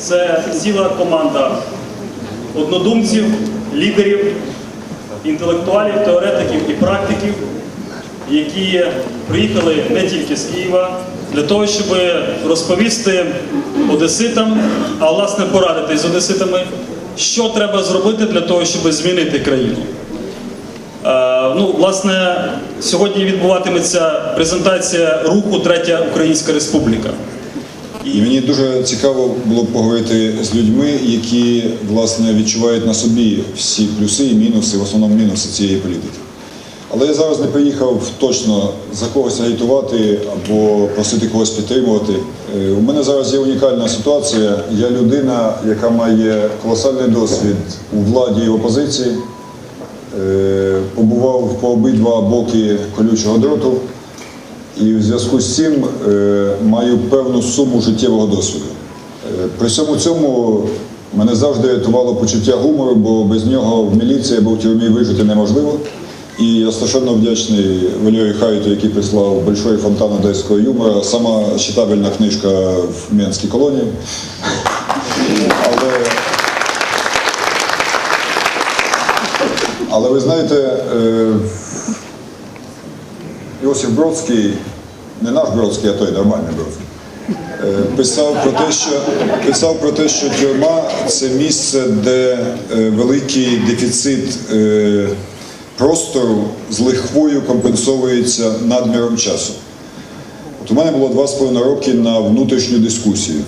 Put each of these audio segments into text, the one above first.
Це ціла команда однодумців, лідерів, інтелектуалів, теоретиків і практиків, які приїхали не тільки з Києва для того, щоб розповісти одеситам, а власне порадити з одеситами, що треба зробити для того, щоб змінити країну. Е, Ну, власне, сьогодні відбуватиметься презентація руху Третя Українська Республіка. І мені дуже цікаво було поговорити з людьми, які власне відчувають на собі всі плюси і мінуси, в основному мінуси цієї політики. Але я зараз не приїхав точно за когось агітувати або просити когось підтримувати. Е, У мене зараз є унікальна ситуація. Я людина, яка має колосальний досвід у владі і в опозиції, Е, побував по обидва боки колючого дроту. І в зв'язку з цим е, маю певну суму життєвого досвіду. Е, при всьому цьому мене завжди рятувало почуття гумору, бо без нього в міліції або в тюрмі вижити неможливо. І я страшенно вдячний Валерію Хайту, який прислав Большой фонтан одеського юмора, сама читабельна книжка в Менській колонії. Але, але ви знаєте, е, Йосиф Бродський, не наш Бродський, а той нормальний Бродський, е, писав про те, що писав про те, що тюрма це місце, де е, великий дефіцит е, простору з лихвою компенсовується надміром часу. От у мене було два з половиною роки на внутрішню дискусію.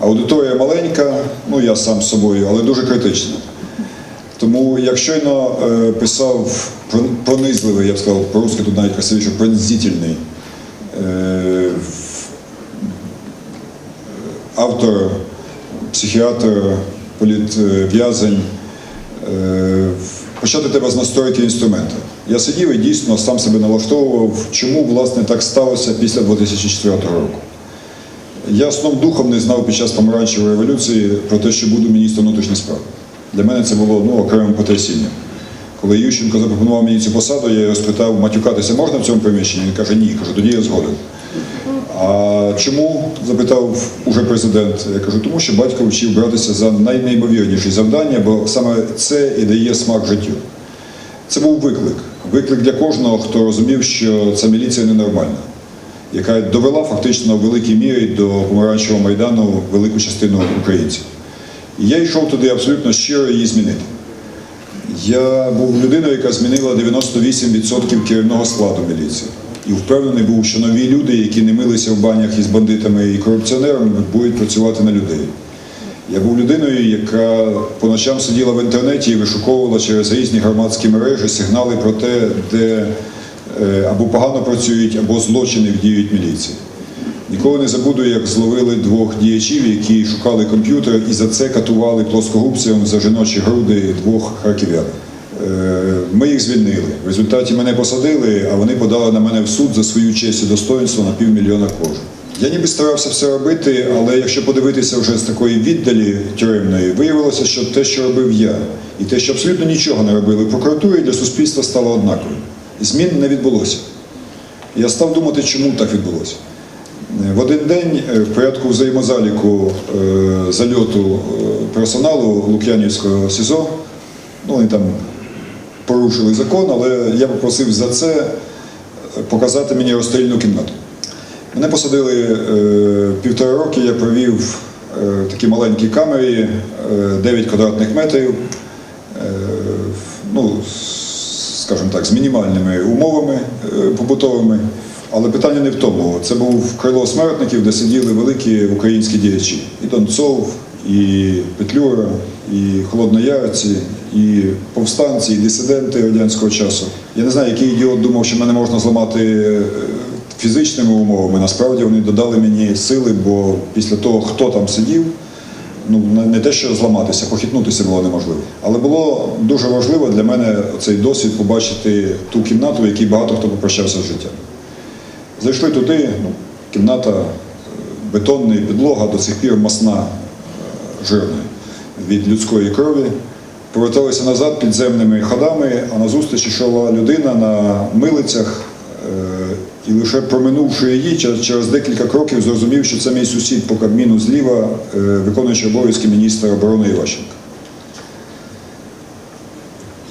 Аудиторія маленька, ну я сам з собою, але дуже критична. Тому як щойно е, писав пронизливий, я б сказав, по-русски тут навіть красивіше, пронзительний е, автор, психіатр, політв'язень, е, почати треба з настройки інструменту. Я сидів і дійсно сам себе налаштовував, чому власне так сталося після 2004 року. Я сном духом не знав під час помаранчевої революції про те, що буду міністром внутрішніх справ. Для мене це було ну, окремим потрясінням. Коли Ющенко запропонував мені цю посаду, я його спитав, матюкатися можна в цьому приміщенні? Він каже, ні. Кажу, тоді я згоден. А чому? запитав уже президент. Я кажу, тому що батько вчив братися за найнеймовірніші завдання, бо саме це і дає смак життю. Це був виклик. Виклик для кожного, хто розумів, що ця міліція ненормальна, яка довела фактично в великій мірі до помаранчевого майдану велику частину українців. І я йшов туди абсолютно щиро її змінити. Я був людиною, яка змінила 98% керівного складу міліції. І впевнений був, що нові люди, які не милися в банях із бандитами і корупціонерами, будуть працювати на людей. Я був людиною, яка по ночам сиділа в інтернеті і вишуковувала через різні громадські мережі сигнали про те, де е, або погано працюють, або злочини вдіють міліції. Ніколи не забуду, як зловили двох діячів, які шукали комп'ютер і за це катували плоскогубцем за жіночі груди двох харків'ян. Е, Ми їх звільнили. В результаті мене посадили, а вони подали на мене в суд за свою честь і достоинство на півмільйона кожен. Я ніби старався все робити, але якщо подивитися вже з такої віддалі тюремної, виявилося, що те, що робив я, і те, що абсолютно нічого не робили в прокуратурі, для суспільства стало однаковим. Змін не відбулося. Я став думати, чому так відбулося. В один день е, в порядку взаємозаліку е, зальоту е, персоналу Лук'янівського СІЗО, ну вони там порушили закон, але я попросив за це е, показати мені розстрільну кімнату. Мене посадили е, півтора роки, я провів е, в такій маленькій камері, е, 9 квадратних метрів, е, ну, скажімо так, з мінімальними умовами е, побутовими. Але питання не в тому. Це був крило смертників, де сиділи великі українські діячі. І Донцов, і Петлюра, і Холодноярці, і повстанці, і дисиденти радянського часу. Я не знаю, який ідіот думав, що мене можна зламати е, фізичними умовами. Насправді вони додали мені сили, бо після того, хто там сидів, ну не- те, що зламатися, похитнутися було неможливо. Але було дуже важливо для мене цей досвід побачити ту кімнату, в якій багато хто попрощався з життям. Зайшли туди, ну, кімната е, бетонна, підлога до сих пір масна, е, жирна від людської крові. Поверталися назад підземними ходами, а назустріч йшла людина на милицях, е, І лише проминувши її, через, декілька кроків зрозумів, що це мій сусід по Кабміну зліва, виконуючий обов'язки міністра оборони Іващенка.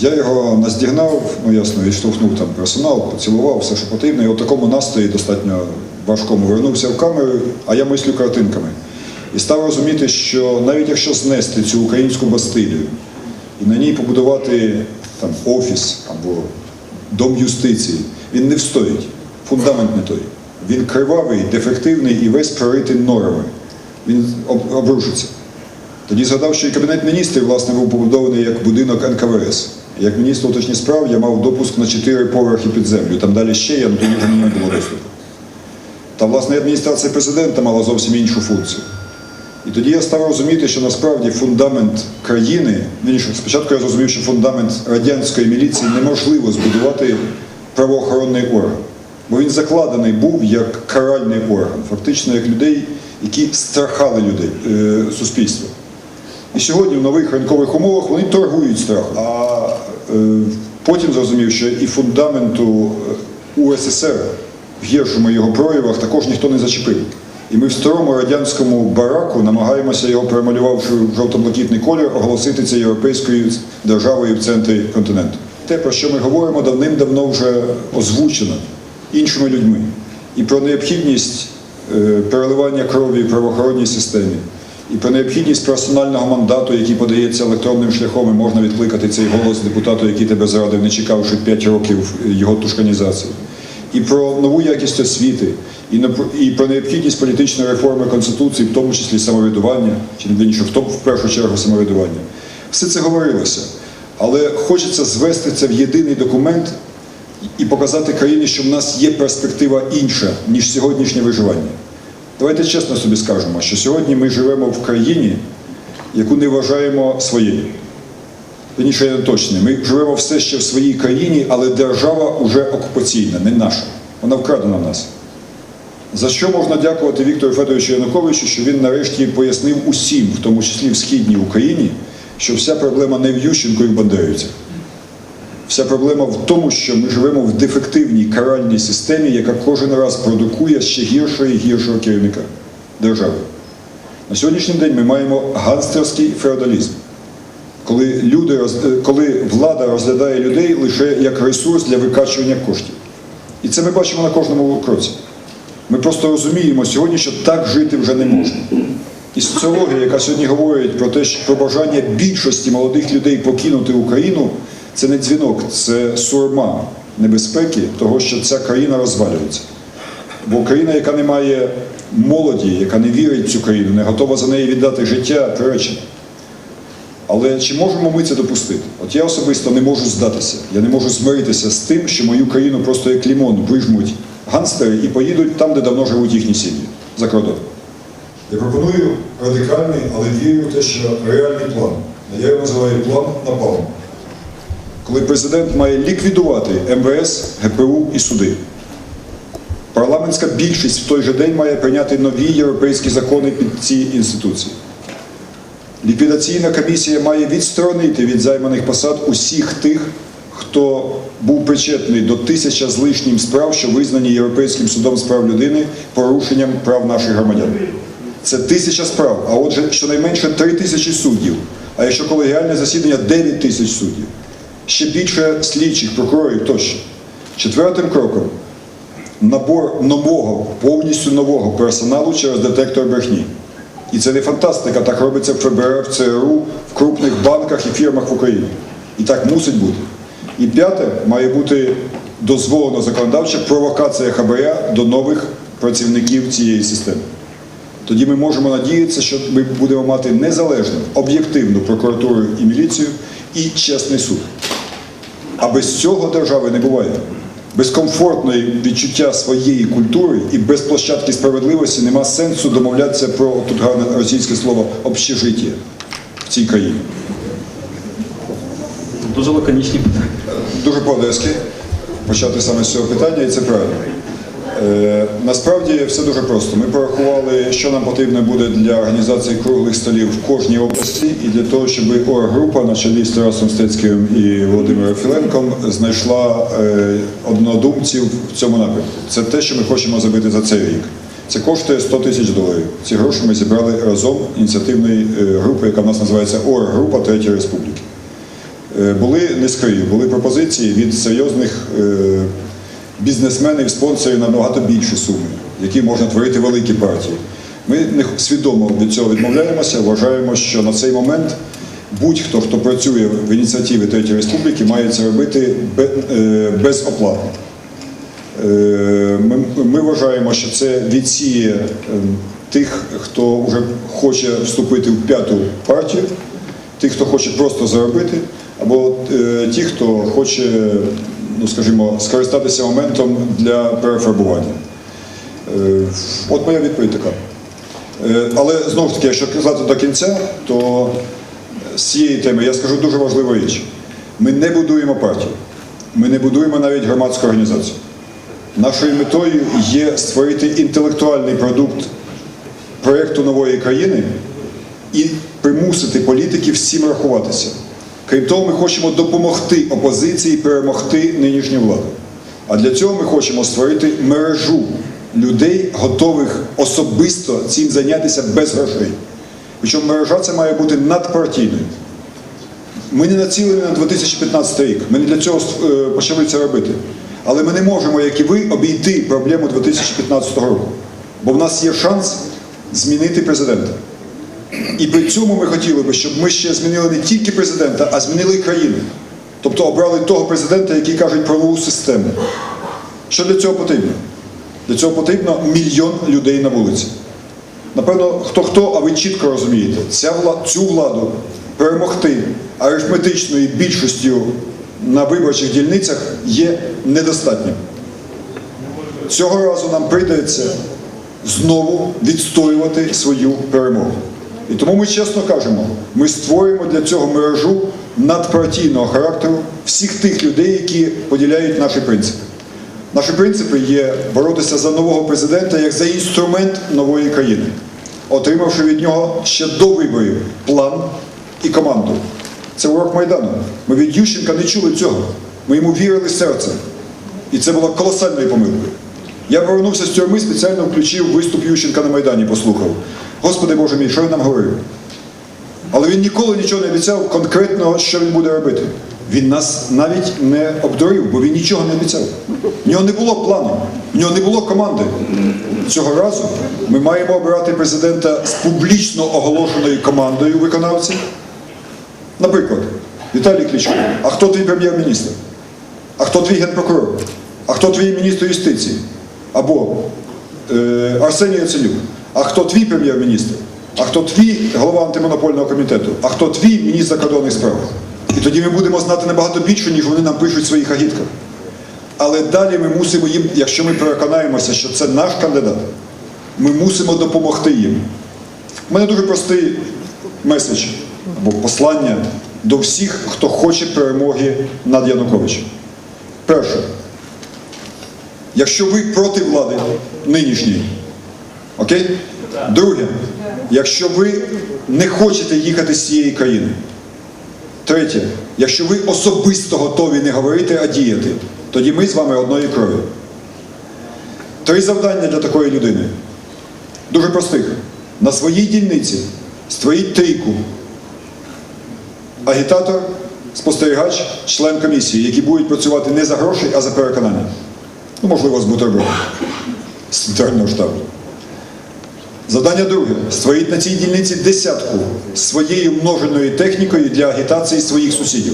Я його наздігнав, ну ясно, відштовхнув там персонал, поцілував, все, що потрібно. І у такому настрої достатньо важкому вернувся в камеру, а я мислю картинками. І став розуміти, що навіть якщо знести цю українську бастилію і на ній побудувати там, офіс або дом юстиції, він не встоїть. Фундамент не той. Він кривавий, дефективний і весь проритий норами. Він обрушиться. Тоді згадав, що і кабінет міністрів, власне, був побудований як будинок НКВС. Як міністр внутрішніх справ я мав допуск на чотири поверхи під землю. Там далі ще є, але тоді вже не було доступу. Та, власне, адміністрація президента мала зовсім іншу функцію. І тоді я став розуміти, що насправді фундамент країни, вірніше, спочатку я зрозумів, що фундамент радянської міліції неможливо збудувати правоохоронний орган. Бо він закладений був як каральний орган, фактично як людей, які страхали людей, е, суспільство. І сьогодні в нових ринкових умовах вони торгують страхом. Е, потім зрозумів, що і фундаменту е, УССР в гіршому його проявах також ніхто не зачепив. І ми в старому радянському бараку намагаємося його перемалювавши в жовто-блакитний колір, оголосити це європейською державою в центрі континенту. Те, про що ми говоримо, давним-давно вже озвучено іншими людьми. І про необхідність е, переливання крові в правоохоронній системі, і про необхідність персонального мандату, який подається електронним шляхом, і можна відкликати цей голос депутату, який тебе зрадив, не чекавши 5 років його тушканізації. І про нову якість освіти, і про необхідність політичної реформи Конституції, в тому числі самоврядування, чи не більше в тому, в першу чергу самоврядування. Все це говорилося. Але хочеться звести це в єдиний документ і показати країні, що в нас є перспектива інша, ніж сьогоднішнє виживання. Давайте чесно собі скажемо, що сьогодні ми живемо в країні, яку не вважаємо своєю. Вірніше, я не. Ми живемо все ще в своїй країні, але держава вже окупаційна, не наша. Вона вкрадена в нас. За що можна дякувати Віктору Федоровичу Януковичу, що він нарешті пояснив усім, в тому числі в східній Україні, що вся проблема не в Ющенку і в Бандерівцях. Вся проблема в тому, що ми живемо в дефективній каральній системі, яка кожен раз продукує ще гіршого і гіршого керівника держави. На сьогоднішній день ми маємо ганстерський феодалізм, коли, люди, е, коли влада розглядає людей лише як ресурс для викачування коштів. І це ми бачимо на кожному кроці. Ми просто розуміємо сьогодні, що так жити вже не можна. І соціологія, яка сьогодні говорить про те, що про бажання більшості молодих людей покинути Україну, це не дзвінок, це сурма небезпеки того, що ця країна розвалюється. Бо країна, яка не має молоді, яка не вірить в цю країну, не готова за неї віддати життя, приречена. Але чи можемо ми це допустити? От я особисто не можу здатися. Я не можу змиритися з тим, що мою країну просто як лімон вижмуть ганстери і поїдуть там, де давно живуть їхні сім'ї, за кордон. Я пропоную радикальний, але вірю в те, що реальний план. Я його називаю план на напалм. Коли президент має ліквідувати МВС, ГПУ і суди. Парламентська більшість в той же день має прийняти нові європейські закони під ці інституції. Ліквідаційна комісія має відсторонити від займаних посад усіх тих, хто був причетний до тисяча з лишнім справ, що визнані Європейським судом з прав людини порушенням прав наших громадян. Це тисяча справ, а отже, щонайменше три тисячі суддів. А якщо колегіальне засідання 9 тисяч суддів, ще більше слідчих, прокурорів тощо. Четвертим кроком набор нового, повністю нового персоналу через детектор брехні. І це не фантастика, так робиться в ФБР, в ЦРУ, в крупних банках і фірмах в Україні. І так мусить бути. І п'яте має бути дозволена законодавча провокація хабаря до нових працівників цієї системи. Тоді ми можемо надіятися, що ми будемо мати незалежну, об'єктивну прокуратуру і міліцію і чесний суд. А без цього держави не буває. Без комфортної відчуття своєї культури і без площадки справедливості нема сенсу домовлятися про тут гарне російське слово общежиття в цій країні. Дуже лаконічні питання. Дуже по-одеськи почати саме з цього питання, і це правильно. Е, Насправді все дуже просто. Ми порахували, що нам потрібно буде для організації круглих столів в кожній області, і для того, щоб ОР-група на чолі з Тарасом Стецьким і Володимиром Філенком знайшла е, однодумців в цьому напрямку. Це те, що ми хочемо зробити за цей рік. Це коштує 100 тисяч доларів. Ці гроші ми зібрали разом ініціативної е, групи, яка в нас називається ОР-група Третьої Республіки. Були не були пропозиції від серйозних бізнесменів, спонсорів набагато більші суми, які можна творити великі партії. Ми не свідомо від цього відмовляємося, вважаємо, що на цей момент будь-хто, хто працює в ініціативі Третьої Республіки, має це робити е, безоплатно. Е, Ми, вважаємо, що це відсіє е, тих, хто вже хоче вступити в п'яту партію, тих, хто хоче просто заробити, або ті, хто хоче, ну скажімо, скористатися моментом для перефарбування. Е, От моя відповідь така. Е, Але знову ж таки, якщо казати до кінця, то з цієї теми я скажу дуже важливу річ. Ми не будуємо партію, ми не будуємо навіть громадську організацію. Нашою метою є створити інтелектуальний продукт проєкту нової країни і примусити політиків цим рахуватися. Крім того, ми хочемо допомогти опозиції перемогти нинішню владу. А для цього ми хочемо створити мережу людей, готових особисто цим зайнятися без грошей. Причому мережа це має бути надпартійною. Ми не націлені на 2015 рік. Ми не для цього е, почали це робити. Але ми не можемо, як і ви, обійти проблему 2015 року. Бо в нас є шанс змінити президента. І при цьому ми хотіли би, щоб ми ще змінили не тільки президента, а змінили країну. Тобто обрали того президента, який кажуть про нову систему. Що для цього потрібно? Для цього потрібно мільйон людей на вулиці. Напевно, хто хто, а ви чітко розумієте, цю владу перемогти арифметичною більшістю на виборчих дільницях є недостатнім. Цього разу нам прийдеться знову відстоювати свою перемогу. І тому ми чесно кажемо, ми створюємо для цього мережу надпартійного характеру всіх тих людей, які поділяють наші принципи. Наші принципи є боротися за нового президента як за інструмент нової країни, отримавши від нього ще до виборів план і команду. Це урок Майдану. Ми від Ющенка не чули цього. Ми йому вірили серцем. І це було колосальною помилкою. Я повернувся з тюрми, спеціально включив виступ Ющенка на Майдані, послухав. Господи Боже мій, що він нам говорив? Але він ніколи нічого не обіцяв конкретного, що він буде робити. Він нас навіть не обдурив, бо він нічого не обіцяв. В нього не було плану, в нього не було команди. Цього разу ми маємо обирати президента з публічно оголошеною командою виконавців. Наприклад, Віталій Кличко, а хто твій прем'єр-міністр? А хто твій генпрокурор? А хто твій міністр юстиції? Або е, Арсеній Яценюк. А хто твій прем'єр-міністр? А хто твій голова антимонопольного комітету? А хто твій міністр закордонних справ? І тоді ми будемо знати набагато більше, ніж вони нам пишуть в своїх агітках. Але далі ми мусимо їм, якщо ми переконаємося, що це наш кандидат, ми мусимо допомогти їм. У мене дуже простий меседж або послання до всіх, хто хоче перемоги над Януковичем. Перше, якщо ви проти влади нинішньої, окей? Друге, якщо ви не хочете їхати з цієї країни. Третє, якщо ви особисто готові не говорити, а діяти, тоді ми з вами одної крові. Три завдання для такої людини. Дуже простих. На своїй дільниці створіть трійку. Агітатор, спостерігач, член комісії, які будуть працювати не за гроші, а за переконання. Ну, можливо, з бутербродом з центрального штабу. Завдання друге. Створіть на цій дільниці десятку своєю множеною технікою для агітації своїх сусідів.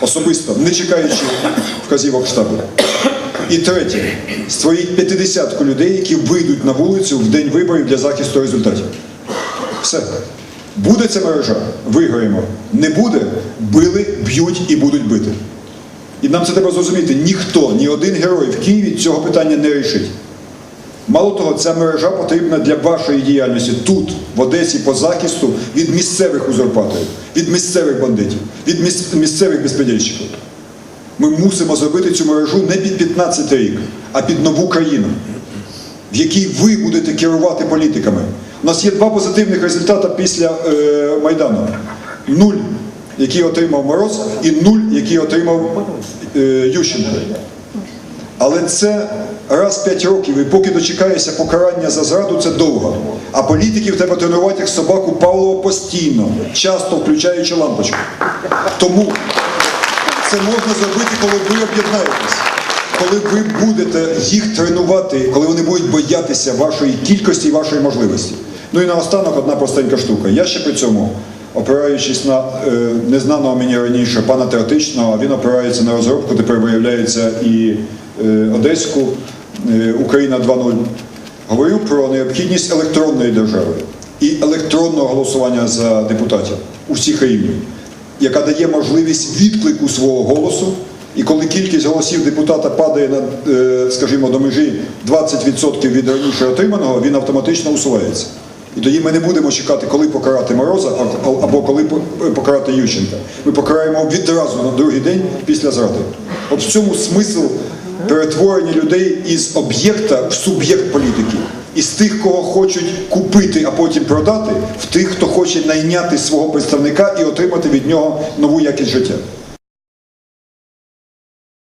Особисто, не чекаючи вказівок штабу. І третє. Створіть п'ятидесятку людей, які вийдуть на вулицю в день виборів для захисту результатів. Все. Буде ця мережа, виграємо. Не буде, били, б'ють і будуть бити. І нам це треба зрозуміти. Ніхто, ні один герой в Києві цього питання не рішить. Мало того, ця мережа потрібна для вашої діяльності тут, в Одесі, по захисту від місцевих узурпаторів, від місцевих бандитів, від місцевих безпредельщиків. Ми мусимо зробити цю мережу не під 15 рік, а під нову країну. в якій ви будете керувати політиками. У нас є два позитивних результати після е, Майдану. Нуль, який отримав Мороз, і нуль, який отримав е, Ющенко. Але це раз п'ять років, і поки дочекаєшся покарання за зраду, це довго. А політиків треба тренувати як собаку Павлова постійно, часто включаючи лампочку. Тому це можна зробити, коли ви об'єднаєтесь. Коли ви будете їх тренувати, коли вони будуть боятися вашої кількості і вашої можливості. Ну і наостанок одна простенька штука. Я ще при цьому, опираючись на е, незнаного мені раніше пана Теоретичного, а він опирається на розробку, тепер виявляється і е, Одеську, е, Україна 2.0, говорю про необхідність електронної держави і електронного голосування за депутатів усіх рівнів яка дає можливість відклику свого голосу. І коли кількість голосів депутата падає на, е, скажімо, до межі 20% від раніше отриманого, він автоматично усувається. І тоді ми не будемо чекати, коли покарати Мороза або коли по- покарати Ющенка. Ми покараємо відразу на другий день після зради. От в цьому смисл перетворення людей із об'єкта в суб'єкт політики. Із тих, кого хочуть купити, а потім продати, в тих, хто хоче найняти свого представника і отримати від нього нову якість життя.